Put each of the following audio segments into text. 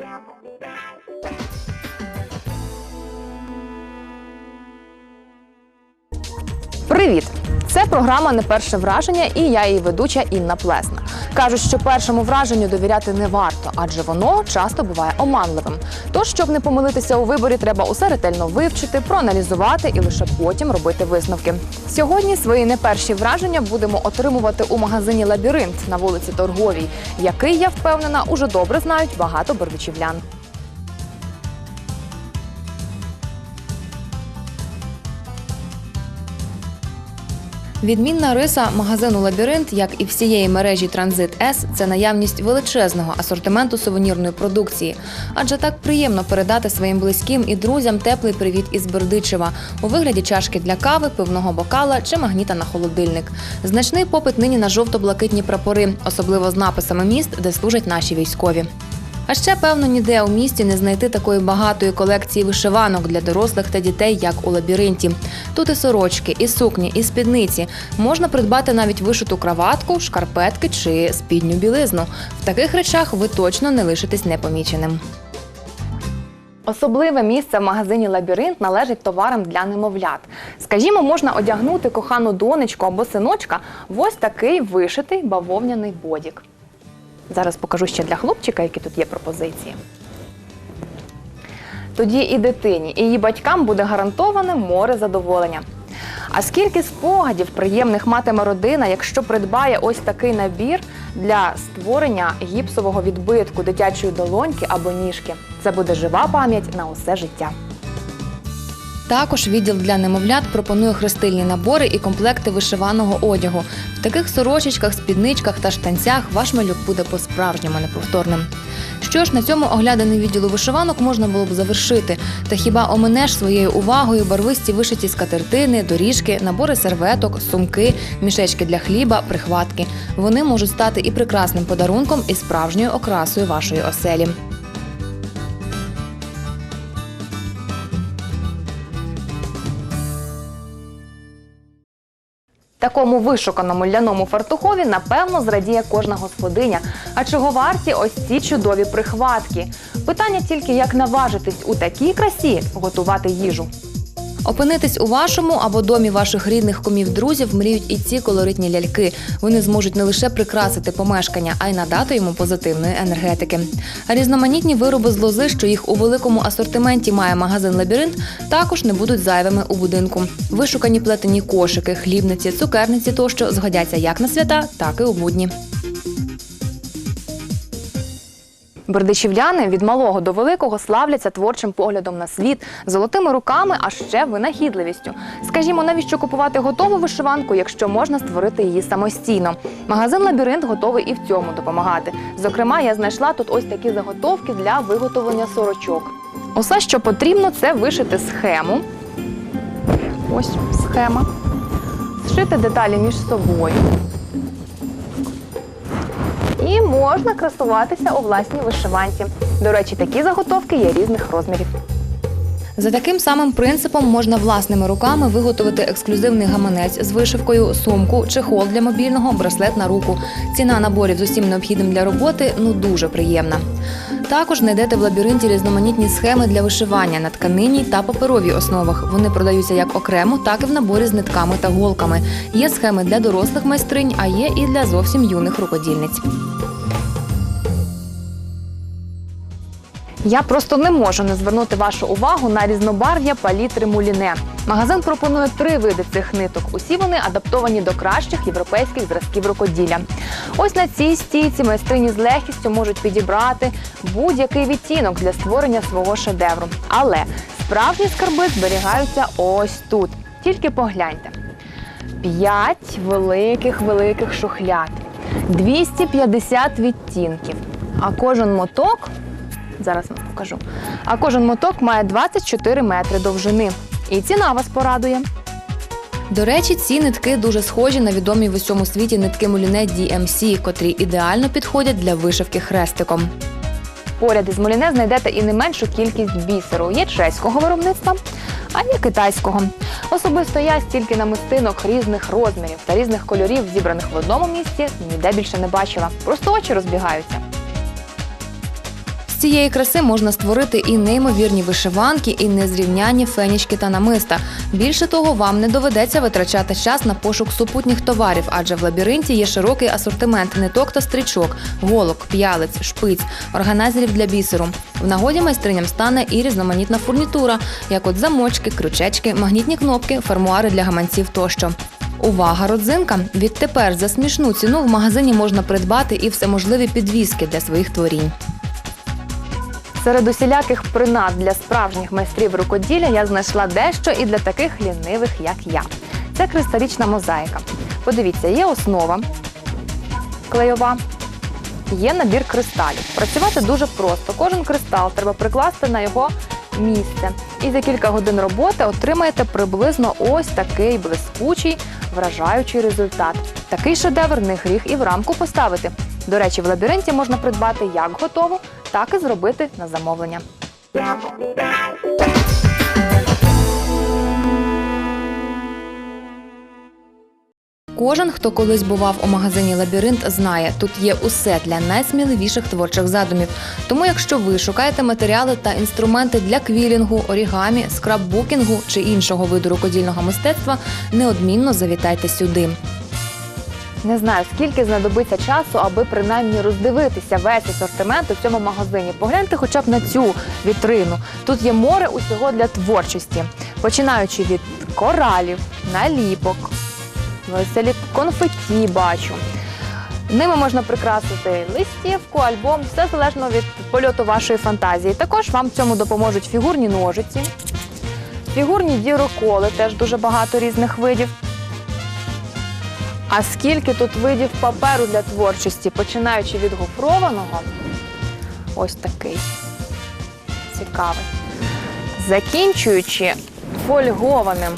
Thank you. Привіт! Це програма не перше враження, і я її ведуча Інна Плесна. Кажуть, що першому враженню довіряти не варто, адже воно часто буває оманливим. Тож, щоб не помилитися у виборі, треба усе ретельно вивчити, проаналізувати і лише потім робити висновки. Сьогодні свої не перші враження будемо отримувати у магазині Лабіринт на вулиці Торговій, який я впевнена уже добре знають багато бердичівлян. Відмінна риса магазину Лабіринт, як і всієї мережі Транзит С, це наявність величезного асортименту сувенірної продукції. Адже так приємно передати своїм близьким і друзям теплий привіт із Бердичева у вигляді чашки для кави, пивного бокала чи магніта на холодильник. Значний попит нині на жовто-блакитні прапори, особливо з написами міст, де служать наші військові. А ще, певно, ніде у місті не знайти такої багатої колекції вишиванок для дорослих та дітей, як у лабіринті. Тут і сорочки, і сукні, і спідниці. Можна придбати навіть вишиту краватку, шкарпетки чи спідню білизну. В таких речах ви точно не лишитесь непоміченим. Особливе місце в магазині Лабіринт належить товарам для немовлят. Скажімо, можна одягнути кохану донечку або синочка в ось такий вишитий бавовняний бодік. Зараз покажу ще для хлопчика, які тут є пропозиції. Тоді і дитині, і її батькам буде гарантоване море задоволення. А скільки спогадів приємних матиме родина, якщо придбає ось такий набір для створення гіпсового відбитку дитячої долоньки або ніжки. Це буде жива пам'ять на усе життя. Також відділ для немовлят пропонує хрестильні набори і комплекти вишиваного одягу. В таких сорочечках, спідничках та штанцях ваш малюк буде по-справжньому неповторним. Що ж, на цьому огляданий відділу вишиванок можна було б завершити. Та хіба оминеш своєю увагою барвисті вишиті скатертини, доріжки, набори серветок, сумки, мішечки для хліба, прихватки. Вони можуть стати і прекрасним подарунком, і справжньою окрасою вашої оселі. Такому вишуканому ляному фартухові напевно зрадіє кожна господиня. А чого варті ось ці чудові прихватки? Питання тільки як наважитись у такій красі готувати їжу. Опинитись у вашому або домі ваших рідних комів друзів мріють і ці колоритні ляльки. Вони зможуть не лише прикрасити помешкання, а й надати йому позитивної енергетики. Різноманітні вироби з лози, що їх у великому асортименті має магазин Лабіринт, також не будуть зайвими у будинку. Вишукані плетені кошики, хлібниці, цукерниці тощо згодяться як на свята, так і у будні. Бердичівляни від малого до великого славляться творчим поглядом на світ, золотими руками, а ще винахідливістю. Скажімо, навіщо купувати готову вишиванку, якщо можна створити її самостійно? Магазин Лабіринт готовий і в цьому допомагати. Зокрема, я знайшла тут ось такі заготовки для виготовлення сорочок. Усе, що потрібно, це вишити схему. Ось схема. Зшити деталі між собою. І можна красуватися у власній вишиванці. До речі, такі заготовки є різних розмірів. За таким самим принципом можна власними руками виготовити ексклюзивний гаманець з вишивкою, сумку, чехол для мобільного, браслет на руку. Ціна наборів з усім необхідним для роботи ну дуже приємна. Також знайдете в лабіринті різноманітні схеми для вишивання на тканинній та паперовій основах. Вони продаються як окремо, так і в наборі з нитками та голками. Є схеми для дорослих майстринь, а є і для зовсім юних рукодільниць. Я просто не можу не звернути вашу увагу на різнобарв'я палітри муліне. Магазин пропонує три види цих ниток. Усі вони адаптовані до кращих європейських зразків рукоділля. Ось на цій стійці майстрині з легкістю можуть підібрати будь-який відтінок для створення свого шедевру. Але справжні скарби зберігаються ось тут. Тільки погляньте. П'ять великих великих шухляд, 250 відтінків. А кожен моток зараз вам покажу. А кожен моток має 24 метри довжини. І ціна вас порадує. До речі, ці нитки дуже схожі на відомі в усьому світі нитки муліне DMC, котрі ідеально підходять для вишивки хрестиком. Поряд із муліне знайдете і не меншу кількість бісеру. Є чеського виробництва, а є китайського. Особисто я стільки намистинок різних розмірів та різних кольорів, зібраних в одному місці, ніде більше не бачила. Просто очі розбігаються. Цієї краси можна створити і неймовірні вишиванки, і незрівнянні фенічки та намиста. Більше того, вам не доведеться витрачати час на пошук супутніх товарів, адже в лабіринті є широкий асортимент ниток та стрічок, голок, п'ялиць, шпиць, органайзерів для бісеру. В нагоді майстриням стане і різноманітна фурнітура, як от замочки, крючечки, магнітні кнопки, фермуари для гаманців тощо. Увага, родзинка! Відтепер за смішну ціну в магазині можна придбати і всеможливі підвіски для своїх творінь. Серед усіляких принад для справжніх майстрів рукоділля я знайшла дещо і для таких лінивих, як я. Це кристалічна мозаїка. Подивіться, є основа клейова, є набір кристалів. Працювати дуже просто. Кожен кристал треба прикласти на його місце. І за кілька годин роботи отримаєте приблизно ось такий блискучий, вражаючий результат. Такий шедевр не гріх і в рамку поставити. До речі, в лабіринті можна придбати як готову, так і зробити на замовлення. Кожен, хто колись бував у магазині Лабіринт, знає, тут є усе для найсміливіших творчих задумів. Тому, якщо ви шукаєте матеріали та інструменти для квілінгу, орігамі, скраббукінгу чи іншого виду рукодільного мистецтва, неодмінно завітайте сюди. Не знаю, скільки знадобиться часу, аби принаймні роздивитися весь асортимент у цьому магазині. Погляньте хоча б на цю вітрину. Тут є море усього для творчості, починаючи від коралів, наліпок, веселі конфетті бачу. Ними можна прикрасити листівку, альбом, все залежно від польоту вашої фантазії. Також вам в цьому допоможуть фігурні ножиці, фігурні діроколи, теж дуже багато різних видів. А скільки тут видів паперу для творчості, починаючи від гофрованого, ось такий. Цікавий, закінчуючи фольгованим,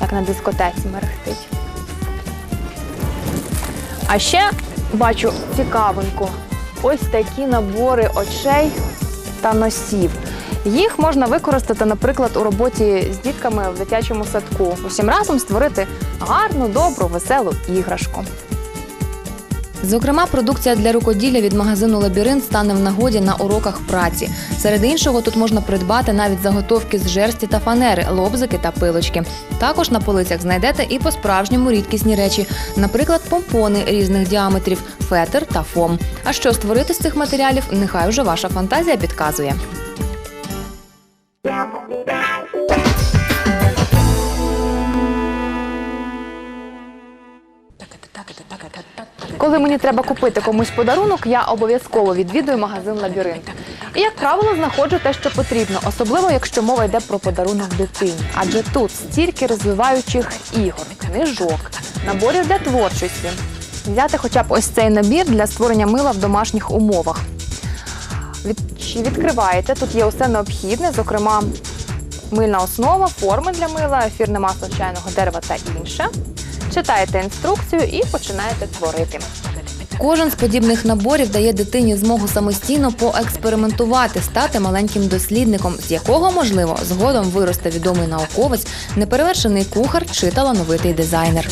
як на дискотеці мерехтить. А ще бачу цікавинку, ось такі набори очей та носів. Їх можна використати, наприклад, у роботі з дітками в дитячому садку. Усім разом створити гарну, добру, веселу іграшку. Зокрема, продукція для рукоділля від магазину Лабіринт стане в нагоді на уроках праці. Серед іншого, тут можна придбати навіть заготовки з жерсті та фанери, лобзики та пилочки. Також на полицях знайдете і по-справжньому рідкісні речі, наприклад, помпони різних діаметрів, фетр та фом. А що створити з цих матеріалів, нехай вже ваша фантазія підказує. Коли мені треба купити комусь подарунок, я обов'язково відвідую магазин Лабіринт. І, як правило, знаходжу те, що потрібно, особливо якщо мова йде про подарунок дитині. Адже тут стільки розвиваючих ігор, книжок, наборів для творчості. Взяти хоча б ось цей набір для створення мила в домашніх умовах. Від... Відкриваєте, тут є усе необхідне, зокрема, мильна основа, форми для мила, ефірне масло чайного дерева та інше. Читаєте інструкцію і починаєте творити. Кожен з подібних наборів дає дитині змогу самостійно поекспериментувати, стати маленьким дослідником, з якого, можливо, згодом виросте відомий науковець, неперевершений кухар чи талановитий дизайнер.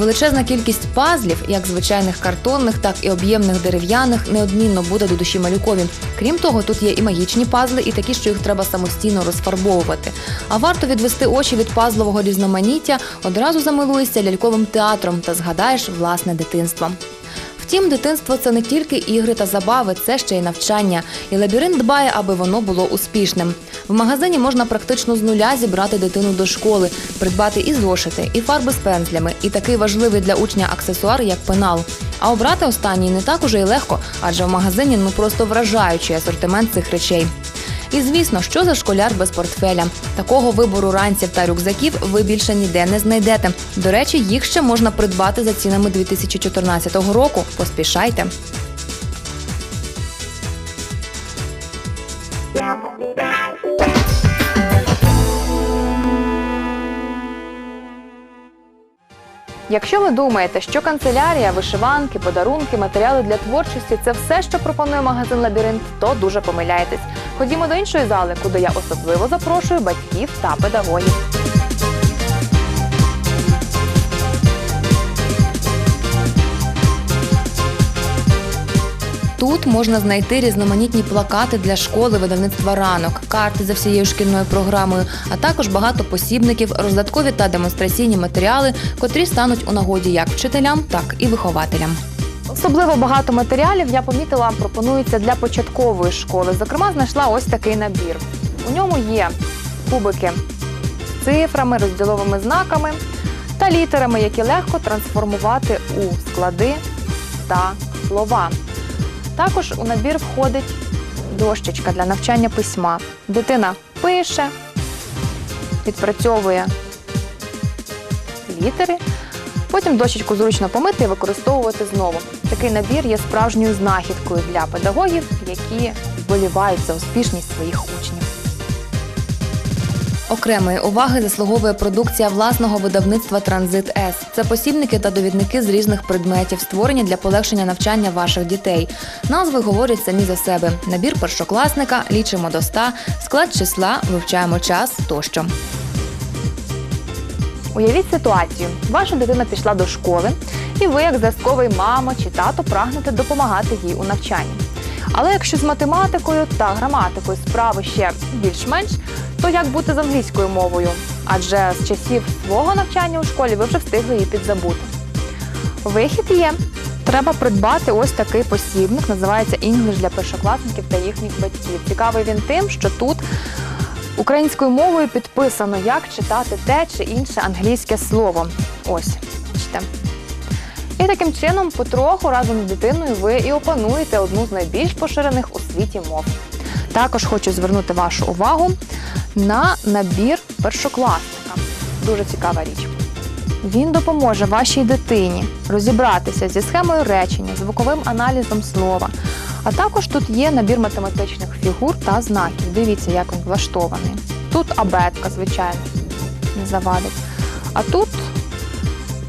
Величезна кількість пазлів, як звичайних картонних, так і об'ємних дерев'яних, неодмінно буде до душі малюкові. Крім того, тут є і магічні пазли, і такі, що їх треба самостійно розфарбовувати. А варто відвести очі від пазлового різноманіття, одразу замилуєшся ляльковим театром та згадаєш власне дитинство. Втім, дитинство це не тільки ігри та забави, це ще й навчання. І лабіринт дбає, аби воно було успішним. В магазині можна практично з нуля зібрати дитину до школи, придбати і зошити, і фарби з пензлями, і такий важливий для учня аксесуар, як пенал. А обрати останній не так уже й легко, адже в магазині ну просто вражаючий асортимент цих речей. І звісно, що за школяр без портфеля. Такого вибору ранців та рюкзаків ви більше ніде не знайдете. До речі, їх ще можна придбати за цінами 2014 року. Поспішайте. Якщо ви думаєте, що канцелярія, вишиванки, подарунки, матеріали для творчості це все, що пропонує магазин Лабіринт, то дуже помиляєтесь. Ходімо до іншої зали, куди я особливо запрошую батьків та педагогів. Тут можна знайти різноманітні плакати для школи видавництва ранок, карти за всією шкільною програмою, а також багато посібників, роздаткові та демонстраційні матеріали, котрі стануть у нагоді як вчителям, так і вихователям. Особливо багато матеріалів я помітила, пропонується для початкової школи. Зокрема, знайшла ось такий набір. У ньому є кубики з цифрами, розділовими знаками та літерами, які легко трансформувати у склади та слова. Також у набір входить дощечка для навчання письма. Дитина пише, відпрацьовує літери. Потім дощечку зручно помити і використовувати знову. Такий набір є справжньою знахідкою для педагогів, які вболівають за успішність своїх учнів. Окремої уваги заслуговує продукція власного видавництва Транзит С. Це посібники та довідники з різних предметів, створені для полегшення навчання ваших дітей. Назви говорять самі за себе: набір першокласника, лічимо до 100, склад числа, вивчаємо час тощо. Уявіть ситуацію: ваша дитина пішла до школи, і ви, як зразковий мама чи тато, прагнете допомагати їй у навчанні. Але якщо з математикою та граматикою справи ще більш-менш, то як бути з англійською мовою? Адже з часів свого навчання у школі ви вже встигли її підзабути. Вихід є. Треба придбати ось такий посібник, називається English для першокласників та їхніх батьків. Цікавий він тим, що тут українською мовою підписано, як читати те чи інше англійське слово. Ось, бачите. І таким чином, потроху разом з дитиною ви і опануєте одну з найбільш поширених у світі мов. Також хочу звернути вашу увагу на набір першокласника. Дуже цікава річ. Він допоможе вашій дитині розібратися зі схемою речення, звуковим аналізом слова. А також тут є набір математичних фігур та знаків. Дивіться, як він влаштований. Тут абетка, звичайно, не завадить. А тут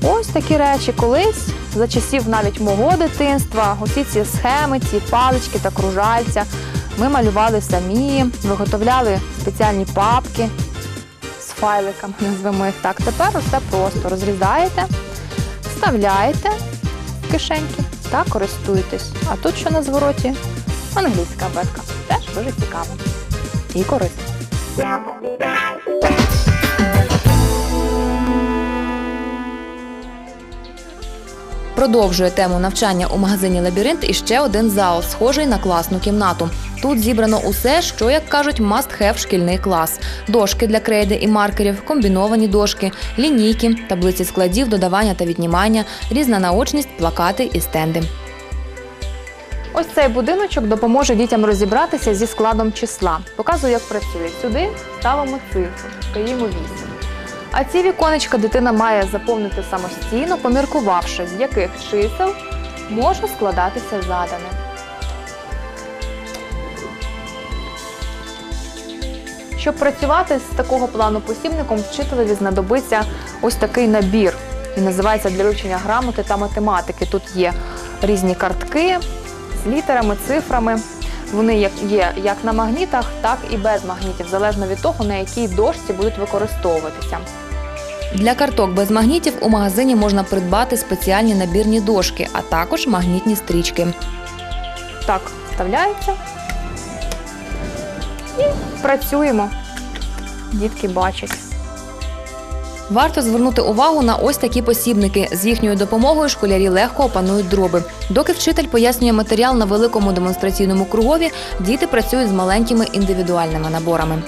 ось такі речі колись, за часів навіть мого дитинства, усі ці схеми, ці палички та кружальця. Ми малювали самі, виготовляли спеціальні папки з файликами, назвемо їх так. Тепер усе просто розрізаєте, вставляєте в кишеньки та користуєтесь. А тут що на звороті? Англійська абетка. Теж дуже цікаво і корисно. Продовжує тему навчання у магазині Лабіринт і ще один зал, схожий на класну кімнату. Тут зібрано усе, що, як кажуть, must have шкільний клас: дошки для крейди і маркерів, комбіновані дошки, лінійки, таблиці складів, додавання та віднімання, різна наочність, плакати і стенди. Ось цей будиночок допоможе дітям розібратися зі складом числа. Показую, як працює. Сюди ставимо цифру, стоїмо 8. А ці віконечка дитина має заповнити самостійно, поміркувавши, з яких чисел може складатися задане. Щоб працювати з такого плану посібником, вчителеві знадобиться ось такий набір. Він називається для вивчення грамоти та математики. Тут є різні картки з літерами, цифрами. Вони є- є як на магнітах, так і без магнітів, залежно від того, на якій дошці будуть використовуватися. Для карток без магнітів у магазині можна придбати спеціальні набірні дошки, а також магнітні стрічки. Так, вставляється. І працюємо. Дітки бачать. Варто звернути увагу на ось такі посібники. З їхньою допомогою школярі легко опанують дроби. Доки вчитель пояснює матеріал на великому демонстраційному кругові, діти працюють з маленькими індивідуальними наборами.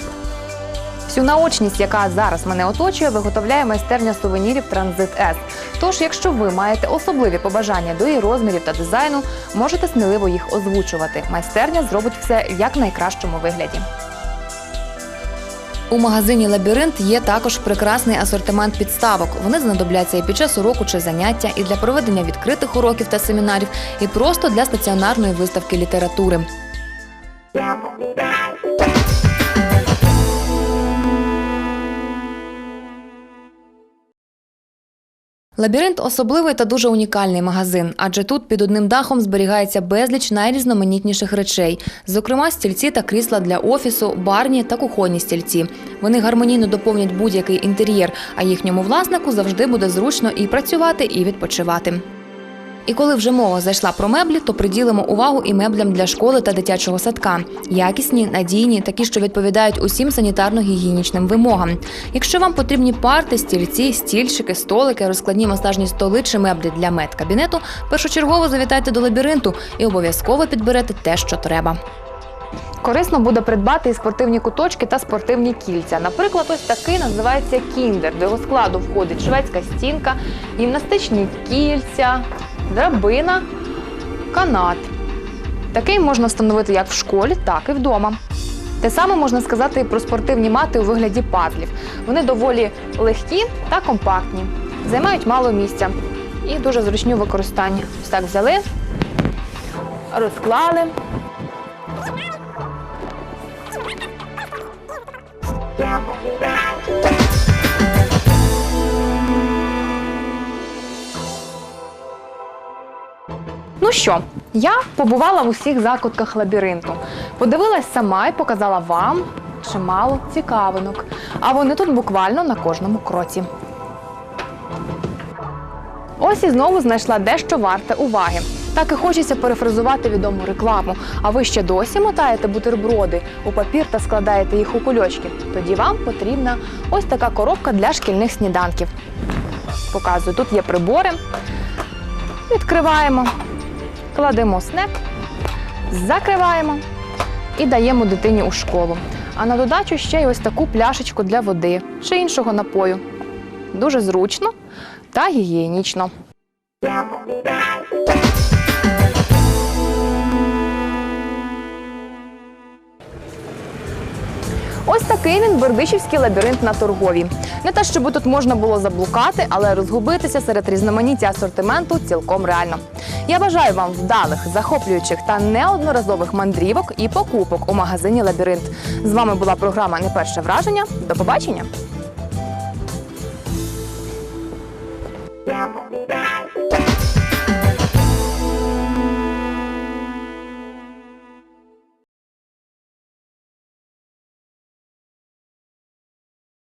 Всю наочність, яка зараз мене оточує, виготовляє майстерня сувенірів Транзит С. Тож, якщо ви маєте особливі побажання до її розмірів та дизайну, можете сміливо їх озвучувати. Майстерня зробить все як найкращому вигляді. У магазині Лабіринт є також прекрасний асортимент підставок. Вони знадобляться і під час уроку чи заняття, і для проведення відкритих уроків та семінарів, і просто для стаціонарної виставки літератури. Лабіринт особливий та дуже унікальний магазин, адже тут під одним дахом зберігається безліч найрізноманітніших речей, зокрема стільці та крісла для офісу, барні та кухонні стільці. Вони гармонійно доповнять будь-який інтер'єр, а їхньому власнику завжди буде зручно і працювати, і відпочивати. І коли вже мова зайшла про меблі, то приділимо увагу і меблям для школи та дитячого садка. Якісні, надійні, такі, що відповідають усім санітарно-гігієнічним вимогам. Якщо вам потрібні парти, стільці, стільчики, столики, розкладні масажні столи чи меблі для медкабінету, першочергово завітайте до лабіринту і обов'язково підберете те, що треба. Корисно буде придбати і спортивні куточки та спортивні кільця. Наприклад, ось такий називається кіндер. До його складу входить шведська стінка, гімнастичні кільця, драбина, канат. Такий можна встановити як в школі, так і вдома. Те саме можна сказати і про спортивні мати у вигляді пазлів. Вони доволі легкі та компактні, займають мало місця і дуже зручні у використанні. Ось так взяли, розклали. Ну що, я побувала в усіх закутках лабіринту. Подивилась сама і показала вам чимало цікавинок. А вони тут буквально на кожному кроці. Ось і знову знайшла дещо варте уваги. Так і хочеться перефразувати відому рекламу. А ви ще досі мотаєте бутерброди у папір та складаєте їх у кульочки. Тоді вам потрібна ось така коробка для шкільних сніданків. Показую, тут є прибори. Відкриваємо, кладемо снек, закриваємо і даємо дитині у школу. А на додачу ще й ось таку пляшечку для води чи іншого напою. Дуже зручно та гігієнічно. Ось такий він бердичівський лабіринт на торговій. Не те, щоб тут можна було заблукати, але розгубитися серед різноманіття асортименту цілком реально. Я бажаю вам вдалих, захоплюючих та неодноразових мандрівок і покупок у магазині Лабіринт. З вами була програма Не перше враження. До побачення!